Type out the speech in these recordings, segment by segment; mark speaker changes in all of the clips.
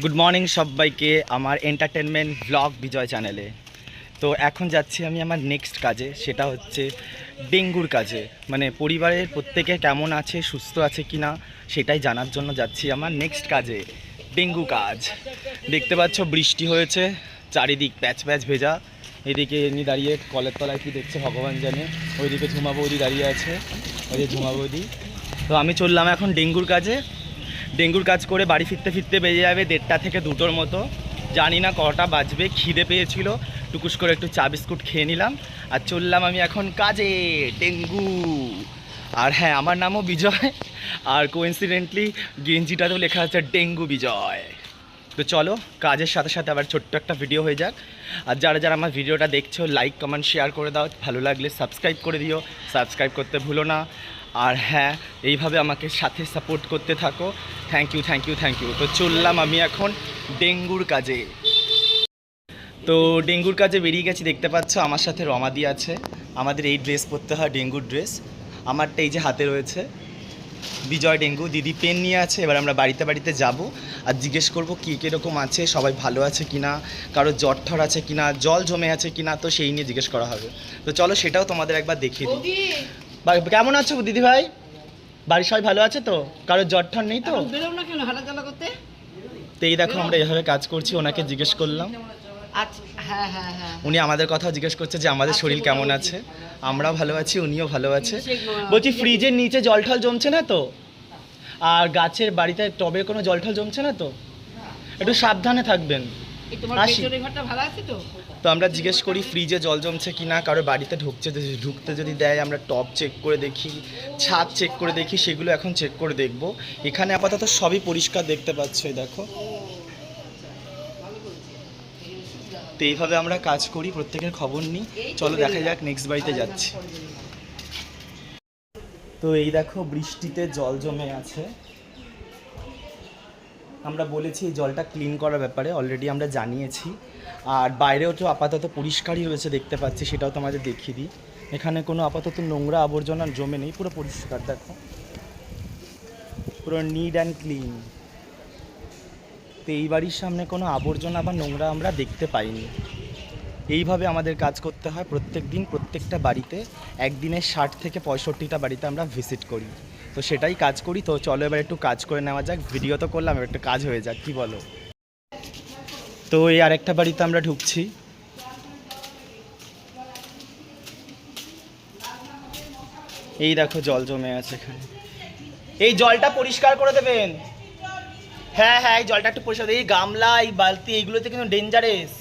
Speaker 1: Good morning সবাইকে আমার entertainment blog বিজয় চ্যানেলে তো এখন যাচ্ছি আমি আমার নেক্সট কাজে, সেটা হচ্ছে ডেঙ্গুর কাজে। মানে পরিবারের প্রত্যেকে কেমন আছে, সুস্থ আছে কি না সেটাই জানার জন্য যাচ্ছি আমার নেক্সট কাজে, ডেঙ্গু কাজ। দেখতে পাচ্ছ বৃষ্টি হয়েছে, চারিদিক প্যাচ প্যাচ ভেজা। এদিকে এমনি দাঁড়িয়ে কলের তলায় কি দেখছে ভগবান জানে। ওইদিকে ঝুমা বৌদি দাঁড়িয়ে আছে, ওই যে ঝুমা বৌদি। তো আমি চললাম এখন ডেঙ্গুর কাজে। ডেঙ্গুর কাজ করে বাড়ি ফিরতে ফিরতে বেজে যাবে দেড়টা থেকে দুটোর মতো। জানি না কটা বাজবে, খিদে পেয়েছিল। টুকুস করে একটু চা বিস্কুট খেয়ে নিলাম। আর চললাম আমি এখন কাজে, ডেঙ্গু। আর হ্যাঁ আমার নামও বিজয়। আর কোইন্সিডেন্টলি গেঞ্জিটাতেও লেখা আছে, ডেঙ্গু বিজয়। তো চলো, কাজের সাথে সাথে আবার ছোট্ট একটা ভিডিও হয়ে যাক। আর যারা যারা আমার ভিডিওটা দেখছ লাইক কমেন্ট শেয়ার করে দাও। ভালো লাগলে সাবস্ক্রাইব করে দিও। সাবস্ক্রাইব করতে ভুলো না। আর হ্যাঁ এইভাবে আমাকে সাথে সাপোর্ট করতে থাকো। Thank you thank you thank you তো চললাম আমি এখন ডেঙ্গুর কাজে। তো ডেঙ্গুর কাজে বেরিয়ে গেছি, দেখতে পাচ্ছ আমার সাথে রমাদি আছে। আমাদের এই ড্রেস পরতে হয়, ডেঙ্গুর ড্রেস আমারটা এই যে হাতে রয়েছে। বিজয় ডেঙ্গু, দিদি পেন নিয়ে আছে, এবার আমরা বাড়িতে বাড়িতে যাব। আর জিজ্ঞেস করব কী কীরকম আছে, সবাই ভালো আছে কি না কারও জ্বর ঠর আছে কি না জল জমে আছে কি না তো সেই নিয়ে জিজ্ঞেস করা হবে। তো চলো সেটাও তোমাদের একবার দেখিয়ে দিই। কেমন আছো দিদি ভাই? বাড়ির সবাই ভালো আছে তো? কারও জ্বর ঠর নেই তো?
Speaker 2: না কেন? হাঁটাচলা করতে?
Speaker 1: তো এই দেখো আমরা এভাবে কাজ করছি ওনাকে জিজ্ঞেস করলাম।
Speaker 2: আচ্ছা হ্যাঁ হ্যাঁ হ্যাঁ।
Speaker 1: উনি আমাদের কথাও জিজ্ঞেস করছে যে আমাদের
Speaker 2: আচ্ছা,
Speaker 1: শরীর কেমন আছে? আমরাও ভালো আছি উনিও ভালো আছে। বলছি ফ্রিজের নিচে জল ঠল জমছে না তো? আর গাছের বাড়িতে টবে কোনো জল ঠল জমছে না তো? একটু সাবধানে থাকবেন।
Speaker 2: তো?
Speaker 1: তো আমরা জিজ্ঞেস করি ফ্রিজে জল জমছে কি না কারও বাড়িতে ঢুকছে যদি ঢুকতে যদি দেয় আমরা টপ চেক করে দেখি ছাদ চেক করে দেখি সেগুলো এখন চেক করে দেখব। এখানে আপাতত সবই পরিষ্কার দেখতে পাচ্ছ দেখো। তো এইভাবে আমরা কাজ করি প্রত্যেকের খবর নিই। চলো দেখা যাক নেক্সট বাড়িতে যাচ্ছি। তো এই দেখো বৃষ্টিতে জল জমে আছে। আমরা বলেছি এই জলটা ক্লিন করার ব্যাপারে অলরেডি আমরা জানিয়েছি। আর বাইরেও তো আপাতত পরিষ্কারই হয়েছে দেখতে পাচ্ছি, সেটাও তোমাদের দেখিয়ে দিই। এখানে কোনো আপাতত নোংরা আবর্জনা জমে নেই, পুরো পরিষ্কার, দেখো। পুরো নিড অ্যান্ড ক্লিন তো এই বাড়ির সামনে কোনো আবর্জনা বা নোংরা আমরা দেখতে পাইনি। এইভাবে আমাদের কাজ করতে হয় প্রত্যেক দিন প্রত্যেকটা বাড়িতে। একদিনে ষাট থেকে পঁয়ষট্টিটা বাড়িতে আমরা ভিজিট করি। তো সেটাই কাজ করি। তো চলো এবার একটু কাজ করে নেওয়া যাক। ভিডিও তো করলাম, এবার একটু কাজ হয়ে যাক, কি বলো? তো এই আরেকটা বাড়িতে আমরা ঢুকছি। এই দেখো জল জমে আছে এখানে। এই জলটা পরিষ্কার করে দেবেন? হ্যাঁ হ্যাঁ এই জলটা একটু পরিষ্কার এই গামলা, এই বালতি, এইগুলোতে কিন্তু ডেঞ্জারেস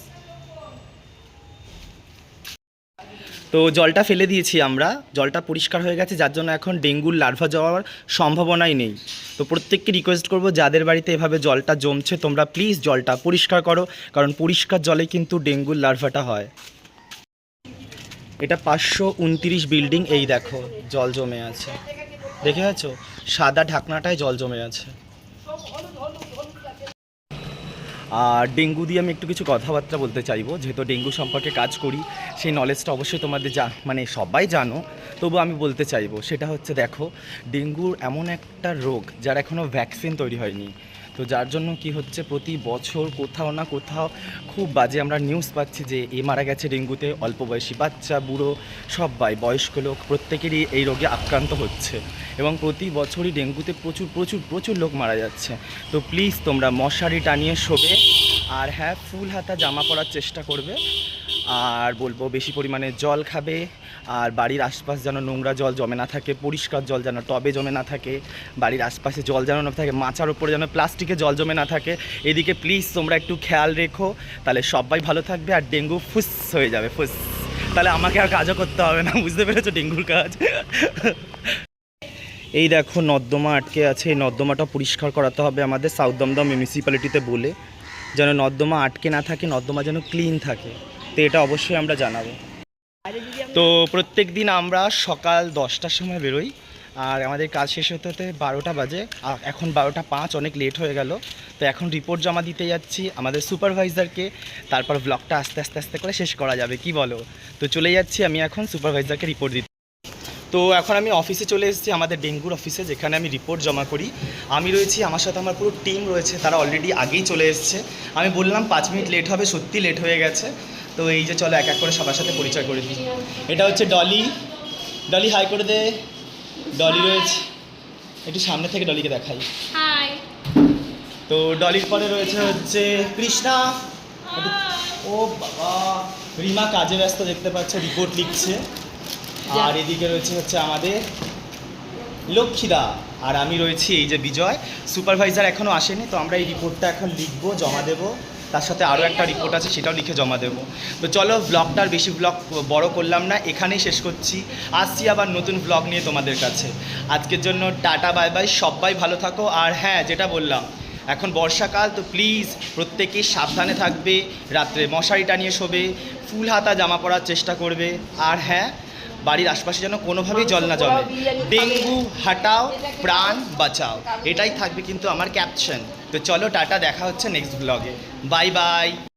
Speaker 1: তো জলটা ফেলে দিয়েছি আমরা। জলটা পরিষ্কার হয়ে গেছে, যার জন্য এখন ডেঙ্গুর লার্ভা যাওয়ার সম্ভাবনাই নেই। তো প্রত্যেককে রিকোয়েস্ট করব, যাদের বাড়িতে এভাবে জলটা জমছে, তোমরা প্লিজ জলটা পরিষ্কার করো, কারণ পরিষ্কার জলে কিন্তু ডেঙ্গুর লার্ভাটা হয়। এটা পাঁচশো উনতিরিশ বিল্ডিং এই দেখো, জল জমে আছে। দেখে আছো সাদা ঢাকনাটায় জল জমে আছে। আর ডেঙ্গু দিয়ে আমি একটু কিছু কথাবার্তা বলতে চাইব। যেহেতু ডেঙ্গু সম্পর্কে কাজ করি, সেই নলেজটা অবশ্যই তোমাদের যা মানে সবাই জানো। তবু আমি বলতে চাইব, সেটা হচ্ছে দেখো, ডেঙ্গুর এমন একটা রোগ যার এখনও ভ্যাকসিন তৈরি হয়নি। তো যার জন্য কি হচ্ছে, প্রতি বছর কোথাও না কোথাও খুব বাজে আমরা নিউজ পাচ্ছি যে এ মারা গেছে ডেঙ্গুতে, অল্প বয়সী বাচ্চা, বুড়ো সবাই বয়স্ক লোক, প্রত্যেকেরই এই রোগে আক্রান্ত হচ্ছে। এবং প্রতি বছরই ডেঙ্গুতে প্রচুর প্রচুর প্রচুর লোক মারা যাচ্ছে। তো প্লিজ তোমরা মশারি টানিয়ে শোবে আর হ্যাঁ ফুল হাতা জামা পরার চেষ্টা করবে। আর বলব বেশি পরিমাণে জল খাবে। আর বাড়ির আশপাশ যেন নোংরা জল জমে না থাকে, পরিষ্কার জল যেন টবে জমে না থাকে, বাড়ির আশপাশে জল যেন না থাকে, মাচার ওপরে যেন প্লাস্টিকে জল জমে না থাকে। এদিকে প্লিজ তোমরা একটু খেয়াল রেখো, তাহলে সবাই ভালো থাকবে আর ডেঙ্গু ফুস হয়ে যাবে, ফুস। তাহলে আমাকে আর কাজও করতে হবে না, বুঝতে পেরেছ ডেঙ্গুর কাজ? এই দেখো নর্দমা আটকে আছে, এই নর্দমাটা পরিষ্কার করাতে হবে আমাদের সাউথ দমদম মিউনিসিপ্যালিটিতে বলে। যেন নর্দমা আটকে না থাকে, নর্দমা যেন ক্লিন থাকে। তো এটা অবশ্যই আমরা জানাব। তো প্রত্যেক দিন আমরা সকাল দশটার সময় বেরোই, আর আমাদের কাজ শেষ হতে হতে বারোটা বাজে, আর এখন বারোটা পাঁচ, অনেক লেট হয়ে গেল। তো এখন রিপোর্ট জমা দিতে যাচ্ছি আমাদের সুপারভাইজারকে তারপর ব্লগটা আস্তে আস্তে আস্তে করে শেষ করা যাবে, কি বলো? তো চলে যাচ্ছি আমি এখন সুপারভাইজারকে রিপোর্ট দিতে। তো এখন আমি অফিসে চলে এসেছি আমাদের ডেঙ্গুর অফিসে যেখানে আমি রিপোর্ট জমা করি। আমি রয়েছি, আমার সাথে আমার পুরো টিম রয়েছে, তারা অলরেডি আগেই চলে এসছে। আমি বললাম পাঁচ মিনিট লেট হবে, সত্যি লেট হয়ে গেছে। তো এই যে চলো এক এক করে সবার সাথে পরিচয় করে দিই। এটা হচ্ছে ডলি। ডলি হাই করে দে। ডলি রয়েছে। একটু সামনে থেকে ডলিকে দেখাই।
Speaker 3: হাই
Speaker 1: তো ডলির পরে রয়েছে হচ্ছে কৃষ্ণা। ও বাবা। রিমা কাজে ব্যস্ত দেখতে পাচ্ছে রিপোর্ট লিখছে। আর এদিকে রয়েছে হচ্ছে আমাদের লক্ষ্মীদা। আর আমি রয়েছি এই যে বিজয়। সুপারভাইজার এখনও আসেনি তো আমরা এই রিপোর্টটা এখন লিখব জমা দেবো। তার সাথে আরও একটা রিপোর্ট আছে সেটাও লিখে জমা দেবো। তো চলো ব্লগটার বেশি ব্লগ বড় করলাম না এখানেই শেষ করছি। আসছি আবার নতুন ব্লগ নিয়ে তোমাদের কাছে। আজকের জন্য টাটা বাই বাই সবাই ভালো থাকো। আর হ্যাঁ যেটা বললাম এখন বর্ষাকাল তো প্লিজ প্রত্যেকেই সাবধানে থাকবে রাত্রে মশারি টানিয়ে শোবে ফুল হাতা জামা পরার চেষ্টা করবে। আর হ্যাঁ বাড়ির আশপাশে যেন কোনোভাবেই জল না জমে। ডেঙ্গু হাটাও প্রাণ বাঁচাও। এটাই থাকবে কিন্তু আমার ক্যাপশন তো চলো টাটা দেখা হচ্ছে নেক্সট ব্লগে বাই বাই